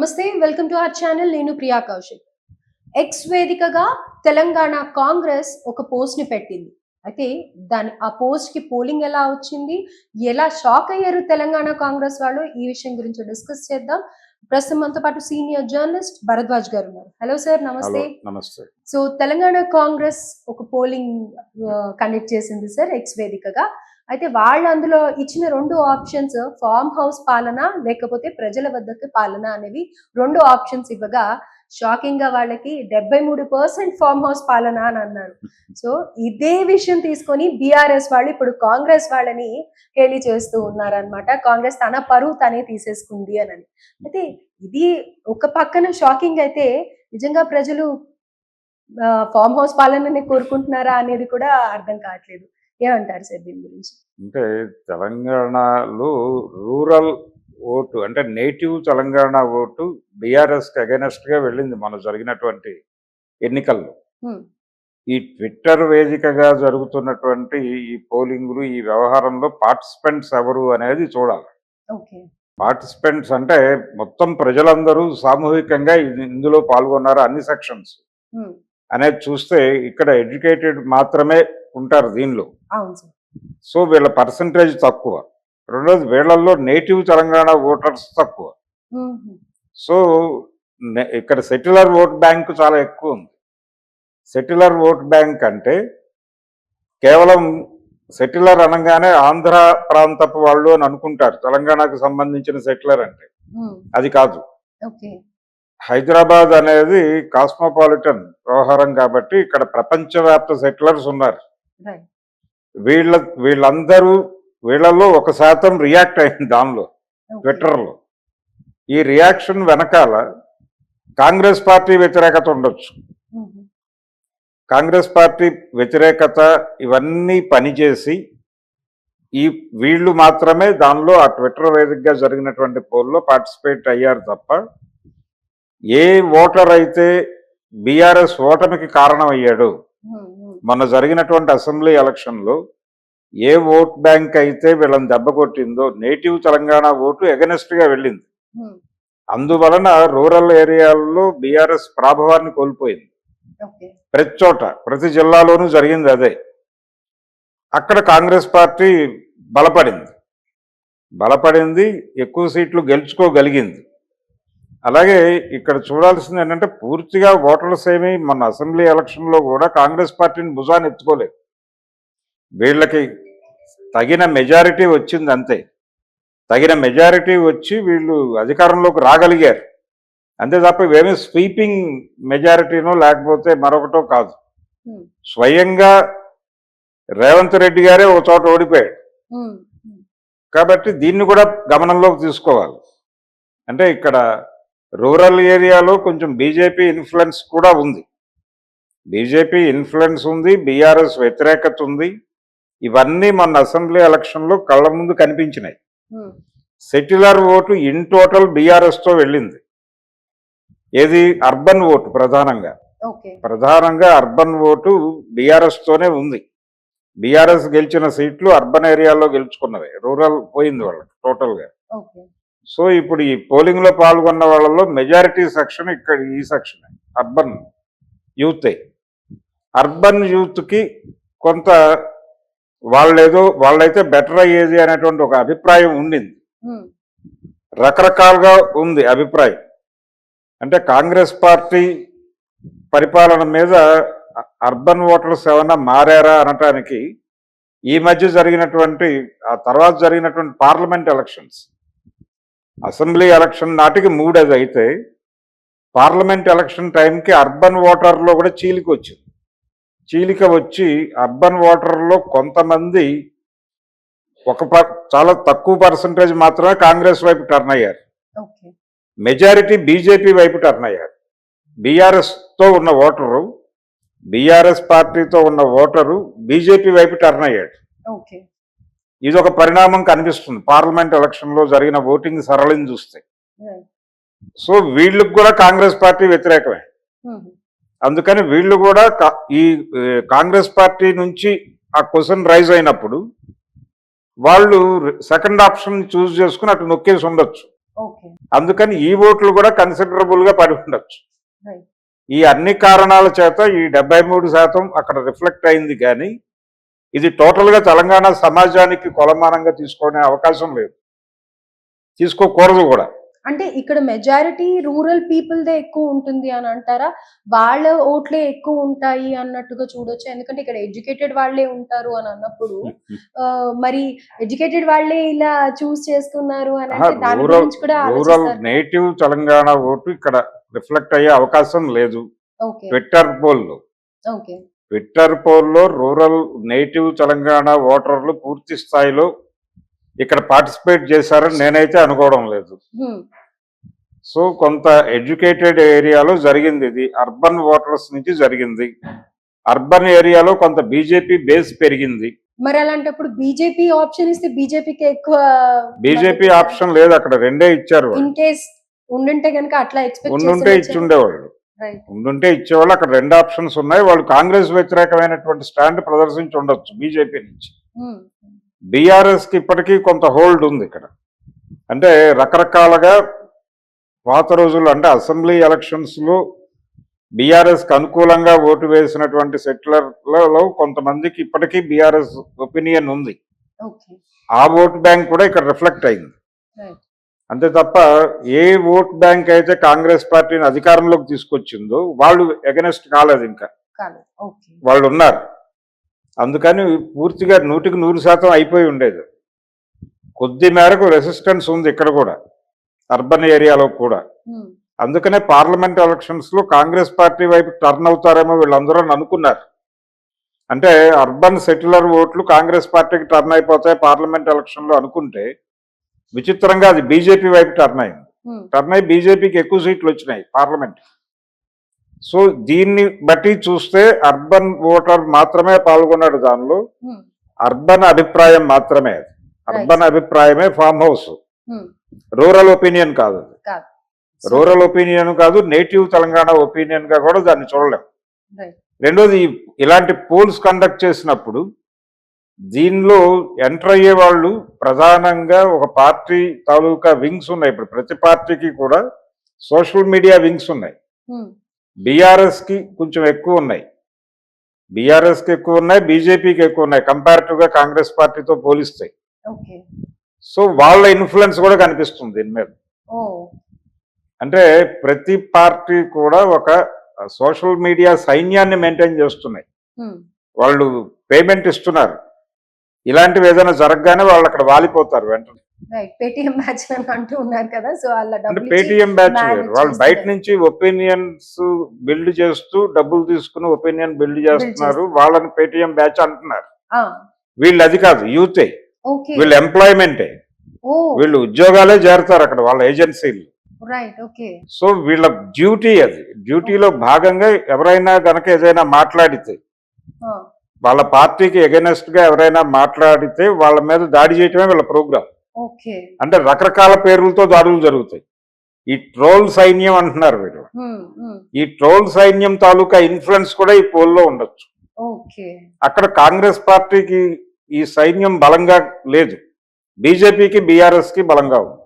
నమస్తే welcome to our channel నేను Priya Kaushik. X వేదికగా తెలంగాణ కాంగ్రెస్ ఒక పోస్ట్ని పెట్టింది. అయితే దాని ఆ పోస్ట్కి పోలింగ్ ఎలా వచ్చింది? ఎలా షాక్ అయ్యారు తెలంగాణ కాంగ్రెస్ వాళ్ళు? ఈ విషయం గురించి డిస్కస్ చేద్దాం. ప్రస్తుతం మనతో పాటు సీనియర్ జర్నలిస్ట్ భరద్వాజ్ గారు ఉన్నారు. హలో సార్ నమస్తే. నమస్తే. సో తెలంగాణ కాంగ్రెస్ ఒక పోలింగ్ కండక్ట్ చేసింది సార్ ఎక్స్ వేదికగా అయితే వాళ్ళు అందులో ఇచ్చిన రెండు ఆప్షన్స్ ఫామ్ హౌస్ పాలన లేకపోతే ప్రజల వద్దకు పాలన అనేవి రెండు ఆప్షన్స్ ఇవ్వగా షాకింగ్గా వాళ్ళకి డెబ్బై మూడు పర్సెంట్ ఫామ్ హౌస్ పాలన అని అన్నారు. సో ఇదే విషయం తీసుకొని బీఆర్ఎస్ వాళ్ళు ఇప్పుడు కాంగ్రెస్ వాళ్ళని హేళి చేస్తూ ఉన్నారనమాట కాంగ్రెస్ తన పరువు తనే తీసేసుకుంది అని అయితే ఇది ఒక పక్కన షాకింగ్ అయితే నిజంగా ప్రజలు ఫామ్ హౌస్ పాలనని కోరుకుంటున్నారా అనేది కూడా అర్థం కావట్లేదు. ఏమంటారు సార్ దీని గురించి? అంటే తెలంగాణలో రూరల్ ఓటు అంటే నేటివ్ తెలంగాణ ఓటు బీఆర్ఎస్కి అగెనెస్ట్గా వెళ్ళింది మన జరిగినటువంటి ఎన్నికల్లో. ఈ ట్విట్టర్ వేదికగా జరుగుతున్నటువంటి ఈ పోలింగులు ఈ వ్యవహారంలో పార్టిసిపెంట్స్ ఎవరు అనేది చూడాలి. ఓకే. పార్టిసిపెంట్స్ అంటే మొత్తం ప్రజలందరూ సామూహికంగా ఇది- ఇందులో పాల్గొన్నారు అన్ని సెక్షన్స్. అనేది చూస్తే ఇక్కడ ఎడ్యుకేటెడ్ మాత్రమే ఉంటారు దీనిలో. సో వీళ్ళ పర్సంటేజ్ తక్కువ. రెండోది వీళ్ళల్లో నేటివ్ తెలంగాణ ఓటర్స్ తక్కువ. సో ఇక్కడ సెటిలర్ ఓట్ బ్యాంక్ చాలా ఎక్కువ ఉంది. సెటిలర్ ఓట్ బ్యాంక్ అంటే కేవలం సెటిలర్ అనగానే ఆంధ్ర ప్రాంతపు వాళ్ళు అని అనుకుంటారు. తెలంగాణకు సంబంధించిన సెటిలర్ అంటే. అది కాదు. హైదరాబాద్ అనేది కాస్మోపాలిటన్ వ్యవహారం కాబట్టి ఇక్కడ ప్రపంచవ్యాప్త సెటిలర్స్ ఉన్నారు. వీళ్ళ వీళ్ళందరూ వీళ్ళలో ఒక శాతం రియాక్ట్ అయింది దానిలో ట్విట్టర్లో. ఈ రియాక్షన్ వెనకాల కాంగ్రెస్ పార్టీ వ్యతిరేకత ఉండొచ్చు. కాంగ్రెస్ పార్టీ వ్యతిరేకత ఇవన్నీ పనిచేసి ఈ వీళ్ళు మాత్రమే దానిలో ఆ ట్విట్టర్ వేదికగా జరిగినటువంటి పోల్లో పార్టిసిపేట్ అయ్యారు తప్ప ఏ ఓటర్ అయితే బీఆర్ఎస్ ఓటమికి కారణమయ్యాడు మొన్న జరిగినటువంటి అసెంబ్లీ ఎలక్షన్లో ఏ ఓట్ బ్యాంక్ అయితే వీళ్ళని దెబ్బ కొట్టిందో నేటివ్ తెలంగాణ ఓటు గా వెళ్ళింది. అందువలన రూరల్ ఏరియాల్లో బీఆర్ఎస్ ప్రాభవాన్ని కోల్పోయింది. ప్రతి చోట ప్రతి జిల్లాలోనూ జరిగింది అదే. అక్కడ కాంగ్రెస్ పార్టీ బలపడింది. బలపడింది ఎక్కువ సీట్లు గెలుచుకోగలిగింది. అలాగే ఇక్కడ చూడాల్సింది ఏంటంటే పూర్తిగా ఓటర్స్ ఏమీ మన అసెంబ్లీ ఎలక్షన్లో కూడా కాంగ్రెస్ పార్టీని భుజాన్ని ఎత్తుకోలేదు. వీళ్ళకి తగిన మెజారిటీ వచ్చింది అంతే. తగిన మెజారిటీ వచ్చి వీళ్ళు అధికారంలోకి రాగలిగారు. అంతే తప్ప ఇవేమీ స్వీపింగ్ మెజారిటీనో లేకపోతే మరొకటో కాదు. స్వయంగా రేవంత్ రెడ్డి గారే ఒక చోట ఓడిపోయాడు. కాబట్టి దీన్ని కూడా గమనంలోకి తీసుకోవాలి. అంటే ఇక్కడ రూరల్ ఏరియాలో కొంచెం బీజేపీ ఇన్ఫ్లుయెన్స్ కూడా ఉంది. బీజేపీ ఇన్ఫ్లుయెన్స్ ఉంది బీఆర్ఎస్ వ్యతిరేకత ఉంది. ఇవన్నీ మన అసెంబ్లీ ఎలక్షన్లో కళ్ళ ముందు కనిపించినాయి. సెటిలర్ ఓటు ఇన్ టోటల్ బీఆర్ఎస్తో వెళ్ళింది. ఏది? అర్బన్ ఓటు ప్రధానంగా. ప్రధానంగా అర్బన్ ఓటు బీఆర్ఎస్ తోనే ఉంది. బీఆర్ఎస్ గెలిచిన సీట్లు అర్బన్ ఏరియాలో గెలుచుకున్నవే. రూరల్ పోయింది వాళ్ళకి టోటల్గా ఓకే. సో ఇప్పుడు ఈ పోలింగ్లో పాల్గొన్న వాళ్ళలో మెజారిటీ సెక్షన్ ఇక్కడ ఈ సెక్షన్ అర్బన్ యూతే అర్బన్ యూత్కి కొంత వాళ్ళేదో వాళ్ళైతే బెటర్ అయ్యేది అనేటువంటి ఒక అభిప్రాయం ఉండింది. రకరకాలుగా ఉంది అభిప్రాయం. అంటే కాంగ్రెస్ పార్టీ పరిపాలన మీద అర్బన్ ఓటర్స్ ఏమన్నా మారారా అనటానికి ఈ మధ్య జరిగినటువంటి ఆ తర్వాత జరిగినటువంటి పార్లమెంట్ ఎలక్షన్స్ అసెంబ్లీ ఎలక్షన్ నాటికి మూడు అది అయితే పార్లమెంట్ ఎలక్షన్ టైంకి అర్బన్ ఓటర్లో కూడా చీలిక వచ్చింది. చీలిక వచ్చి అర్బన్ ఓటర్లో కొంతమంది ఒక చాలా తక్కువ పర్సంటేజ్ మాత్రమే కాంగ్రెస్ వైపు టర్న్ అయ్యారు. మెజారిటీ బీజేపీ వైపు టర్న్ అయ్యారు. బీఆర్ఎస్తో ఉన్న ఓటరు బీఆర్ఎస్ పార్టీతో ఉన్న ఓటరు బీజేపీ వైపు టర్న్ అయ్యాడు. ఇది ఒక పరిణామం కనిపిస్తుంది. పార్లమెంట్ ఎలక్షన్లో జరిగిన ఓటింగ్ సరళిని చూస్తే. సో వీళ్ళకి కూడా కాంగ్రెస్ పార్టీ వ్యతిరేకమే. అందుకని వీళ్ళు కూడా ఈ కాంగ్రెస్ పార్టీ నుంచి ఆ క్వశ్చన్ రైజ్ అయినప్పుడు వాళ్ళు సెకండ్ ఆప్షన్ చూస్ చేసుకుని అటు నొక్కేసి ఉండొచ్చు. అందుకని ఈ ఓట్లు కూడా కన్సిడరబుల్గా పడి ఉండొచ్చు. ఈ అన్ని కారణాల చేత ఈ డెబ్బై మూడు శాతం అక్కడ రిఫ్లెక్ట్ అయింది కానీ ఇది టోటల్గా తెలంగాణ సమాజానికి కొలమానంగా తీసుకునే అవకాశం లేదు. తీసుకోకూడదు కూడా. అంటే ఇక్కడ మెజారిటీ రూరల్ పీపుల్ దే ఎక్కువ ఉంటుంది అని అంటారా? వాళ్ళ ఓట్లే ఎక్కువ ఉంటాయి అన్నట్టుగా చూడొచ్చు. ఎందుకంటే ఇక్కడ ఎడ్యుకేటెడ్ వాళ్ళే ఉంటారు అని అన్నప్పుడు మరి ఎడ్యుకేటెడ్ వాళ్ళే ఇలా చూస్ చేస్తున్నారు అని అంటే దాని రూరల్ గురించి కూడా రూరల్ నేటివ్ తెలంగాణ ఓటు ఇక్కడ రిఫ్లెక్ట్ అయ్యే అవకాశం లేదు. ఓకే. ట్విట్టర్ పోల్లో. ఓకే. ట్విట్టర్ పోల్లో రూరల్ నేటివ్ తెలంగాణ ఓటర్లు పూర్తి స్థాయిలో ఇక్కడ పార్టిసిపేట్ చేశారని నేనైతే అనుకోవడం లేదు. సో కొంత ఎడ్యుకేటెడ్ ఏరియాలో జరిగింది ఇది. అర్బన్ ఓటర్స్ నుంచి జరిగింది. అర్బన్ ఏరియాలో కొంత బీజేపీ బేస్ పెరిగింది. మరి అలాంటప్పుడు బీజేపీ ఆప్షన్ ఇస్తే బీజేపీకి ఎక్కువ బీజేపీ ఆప్షన్ లేదు అక్కడ రెండే ఇచ్చారు. ఇన్ కేస్ ఉండుంటే కనుక అట్లా ఎక్స్పెక్ట్ ఉండుంటే ఇచ్చుండేవాళ్ళు రైట్ ఉండుంటే ఇచ్చేవాళ్ళు అక్కడ రెండు ఆప్షన్స్ ఉన్నాయి. వాళ్ళు కాంగ్రెస్ వ్యతిరేకమైనటువంటి స్టాండ్ ప్రదర్శించి ఉండొచ్చు బీజేపీ నుంచి. బీఆర్ఎస్కి ఇప్పటికీ కొంత హోల్డ్ ఉంది ఇక్కడ. అంటే రకరకాలుగా పాత రోజుల్లో అంటే అసెంబ్లీ ఎలక్షన్స్లో బీఆర్ఎస్కి అనుకూలంగా ఓటు వేసినటువంటి సెటిలర్లలో కొంతమందికి ఇప్పటికీ బీఆర్ఎస్ ఒపీనియన్ ఉంది. ఆ ఓట్ బ్యాంక్ కూడా ఇక్కడ రిఫ్లెక్ట్ అయింది. అంతే తప్ప ఏ ఓట్ బ్యాంక్ అయితే కాంగ్రెస్ పార్టీని అధికారంలోకి తీసుకొచ్చిందో వాళ్ళు ఎగనెస్ట్ కాలేదు ఇంకా. వాళ్ళు ఉన్నారు. అందుకని పూర్తిగా నూటికి నూరు శాతం అయిపోయి ఉండేది. కొద్ది మేరకు రెసిస్టెన్స్ ఉంది ఇక్కడ కూడా అర్బన్ ఏరియాలో కూడా. అందుకనే పార్లమెంట్ ఎలక్షన్స్లో కాంగ్రెస్ పార్టీ వైపు టర్న్ అవుతారేమో వీళ్ళందరూ అని అనుకున్నారు. అంటే అర్బన్ సెటిలర్ ఓట్లు కాంగ్రెస్ పార్టీకి టర్న్ అయిపోతాయి పార్లమెంట్ ఎలక్షన్లో అనుకుంటే విచిత్రంగా అది బీజేపీ వైపు టర్న్ అయింది. టర్న్ అయి బీజేపీకి ఎక్కువ సీట్లు వచ్చినాయి పార్లమెంట్. సో దీన్ని బట్టి చూస్తే అర్బన్ ఓటర్ మాత్రమే పాల్గొన్నాడు దానిలో. అర్బన్ అభిప్రాయం మాత్రమే అర్బన్ అభిప్రాయమే ఫామ్ హౌస్. రూరల్ ఒపీనియన్ కాదు రూరల్ ఒపీనియన్ కాదు నేటివ్ తెలంగాణ ఒపీనియన్గా కూడా దాన్ని చూడలేం. రైట్ రెండోది ఇలాంటి పోల్స్ కండక్ట్ చేసినప్పుడు దీనిలో ఎంటర్ అయ్యే వాళ్ళు ప్రధానంగా ఒక పార్టీ తాలూకా వింగ్స్ ఉన్నాయి. ఇప్పుడు ప్రతి పార్టీకి కూడా సోషల్ మీడియా వింగ్స్ ఉన్నాయి. బీఆర్ఎస్కి కొంచెం ఎక్కువ ఉన్నాయి. బీఆర్ఎస్కి ఎక్కువ ఉన్నాయి బీజేపీకి ఎక్కువ ఉన్నాయి. కంపారిటివ్గా కాంగ్రెస్ పార్టీతో పోలిస్తే. ఓకే. సో వాళ్ళ ఇన్ఫ్లుయెన్స్ కూడా కనిపిస్తుంది దీని మీద. అంటే ప్రతి పార్టీ కూడా ఒక సోషల్ మీడియా సైన్యాన్ని మెయింటైన్ చేస్తున్నాయి. వాళ్ళు పేమెంట్ ఇస్తున్నారు. ఇలాంటివి ఏదైనా జరగగానే వాళ్ళు అక్కడ వాలిపోతారు వెంటనే. పేటిఎం బ్యాచ్ అంటూ ఉన్నారు కదా సో అలా అంటే డబ్బులు ఇచ్చి పేటిఎం బ్యాచ్ manage వేరు. వాళ్ళు. బయట నుంచి ఒపీనియన్స్ బిల్డ్ చేస్తూ డబ్బులు తీసుకుని ఒపీనియన్ బిల్డ్ చేస్తున్నారు. వాళ్ళని పేటిఎం బ్యాచ్ అంటున్నారు. వీళ్ళు అది కాదు యూతే. వీళ్ళు ఎంప్లాయ్మెంటే వీళ్ళు ఉద్యోగాలే చేరుతారు అక్కడ వాళ్ళ ఏజెన్సీలు. సో వీళ్ళ డ్యూటీ అది. డ్యూటీలో భాగంగా ఎవరైనా గనక ఏదైనా మాట్లాడితే వాళ్ళ పార్టీకి ఎగెనెస్ట్గా ఎవరైనా మాట్లాడితే వాళ్ళ మీద దాడి చేయటమే వీళ్ళ ప్రోగ్రామ్ అంటే రకరకాల పేర్లతో దాడులు జరుగుతాయి. ఈ ట్రోల్ సైన్యం అంటున్నారు వీళ్ళు. ఈ ట్రోల్ సైన్యం తాలూకా ఇన్ఫ్లుయెన్స్ కూడా ఈ పోల్లో ఉండొచ్చు. అక్కడ కాంగ్రెస్ పార్టీకి ఈ సైన్యం బలంగా లేదు. బీజేపీకి బీఆర్ఎస్కి బలంగా ఉంది.